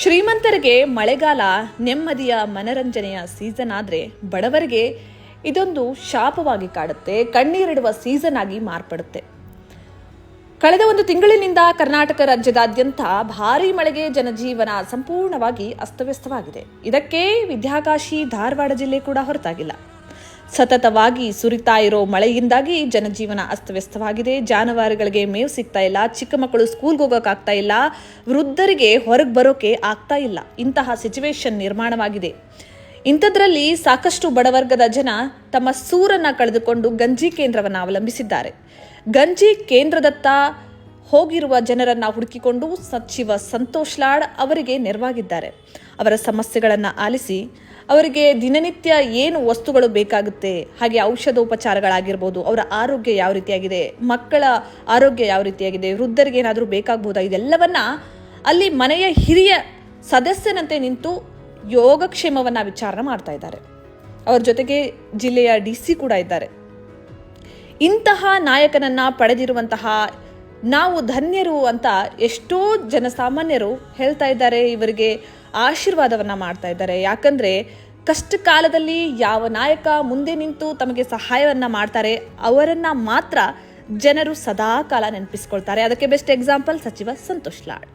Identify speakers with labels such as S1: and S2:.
S1: ಶ್ರೀಮಂತರಿಗೆ ಮಳೆಗಾಲ ನೆಮ್ಮದಿಯ ಮನರಂಜನೆಯ ಸೀಸನ್ ಆದರೆ ಬಡವರಿಗೆ ಇದೊಂದು ಶಾಪವಾಗಿ ಕಾಡುತ್ತೆ. ಕಣ್ಣೀರಿಡುವ ಸೀಸನ್ ಆಗಿ ಮಾರ್ಪಡುತ್ತೆ. ಕಳೆದ ಒಂದು ತಿಂಗಳಿನಿಂದ ಕರ್ನಾಟಕ ರಾಜ್ಯದಾದ್ಯಂತ ಭಾರೀ ಮಳೆಗೆ ಜನಜೀವನ ಸಂಪೂರ್ಣವಾಗಿ ಅಸ್ತವ್ಯಸ್ತವಾಗಿದೆ. ಇದಕ್ಕೆ ವಿದ್ಯಾಕಾಶಿ ಧಾರವಾಡ ಜಿಲ್ಲೆ ಕೂಡ ಹೊರತಾಗಿಲ್ಲ. ಸತತವಾಗಿ ಸುರಿತಾ ಇರೋ ಮಳೆಯಿಂದಾಗಿ ಜನಜೀವನ ಅಸ್ತವ್ಯಸ್ತವಾಗಿದೆ. ಜಾನುವಾರುಗಳಿಗೆ ಮೇವು ಸಿಗ್ತಾ ಇಲ್ಲ, ಚಿಕ್ಕ ಮಕ್ಕಳು ಸ್ಕೂಲ್ಗೆ ಹೋಗೋಕ್ಕಾಗ್ತಾ ಇಲ್ಲ, ವೃದ್ಧರಿಗೆ ಹೊರಗೆ ಬರೋಕೆ ಆಗ್ತಾ ಇಲ್ಲ. ಇಂತಹ ಸಿಚುವೇಶನ್ ನಿರ್ಮಾಣವಾಗಿದೆ. ಇಂಥದ್ರಲ್ಲಿ ಸಾಕಷ್ಟು ಬಡವರ್ಗದ ಜನ ತಮ್ಮ ಸೂರನ್ನ ಕಳೆದುಕೊಂಡು ಗಂಜಿ ಕೇಂದ್ರವನ್ನು ಅವಲಂಬಿಸಿದ್ದಾರೆ. ಗಂಜಿ ಕೇಂದ್ರದತ್ತ ಹೋಗಿರುವ ಜನರನ್ನು ಹುಡುಕಿಕೊಂಡು ಸಚಿವ ಸಂತೋಷ್ ಲಾಡ್ ಅವರಿಗೆ ನೆರವಾಗಿದ್ದಾರೆ. ಅವರ ಸಮಸ್ಯೆಗಳನ್ನು ಆಲಿಸಿ ಅವರಿಗೆ ದಿನನಿತ್ಯ ಏನು ವಸ್ತುಗಳು ಬೇಕಾಗುತ್ತೆ? ಹಾಗೆ ಔಷಧೋಪಚಾರಗಳಾಗಿರ್ಬೋದು, ಅವರ ಆರೋಗ್ಯ ಯಾವ ರೀತಿಯಾಗಿದೆ, ಮಕ್ಕಳ ಆರೋಗ್ಯ ಯಾವ ರೀತಿಯಾಗಿದೆ, ವೃದ್ಧರಿಗೆ ಏನಾದರೂ ಬೇಕಾಗಬಹುದಾ ಇದೆಲ್ಲವನ್ನ ಅಲ್ಲಿ ಮನೆಯ ಹಿರಿಯ ಸದಸ್ಯನಂತೆ ನಿಂತು ಯೋಗಕ್ಷೇಮವನ್ನು ವಿಚಾರಣೆ ಮಾಡ್ತಾ ಇದ್ದಾರೆ. ಅವರ ಜೊತೆಗೆ ಜಿಲ್ಲೆಯ ಡಿ ಸಿ ಕೂಡ ಇದ್ದಾರೆ. ಇಂತಹ ನಾಯಕನನ್ನು ಪಡೆದಿರುವಂತಹ ನಾವು ಧನ್ಯರು ಅಂತ ಎಷ್ಟೋ ಜನಸಾಮಾನ್ಯರು ಹೇಳ್ತಾ ಇದ್ದಾರೆ, ಇವರಿಗೆ ಆಶೀರ್ವಾದವನ್ನ ಮಾಡ್ತಾ ಇದ್ದಾರೆ. ಯಾಕಂದ್ರೆ ಕಷ್ಟ ಕಾಲದಲ್ಲಿ ಯಾವ ನಾಯಕ ಮುಂದೆ ನಿಂತು ತಮಗೆ ಸಹಾಯವನ್ನ ಮಾಡ್ತಾರೆ, ಅವರನ್ನ ಮಾತ್ರ ಜನರು ಸದಾ ಕಾಲ ನೆನಪಿಸ್ಕೊಳ್ತಾರೆ. ಅದಕ್ಕೆ ಬೆಸ್ಟ್ ಎಕ್ಸಾಂಪಲ್ ಸಚಿವ ಸಂತೋಷ್ ಲಾಡ್.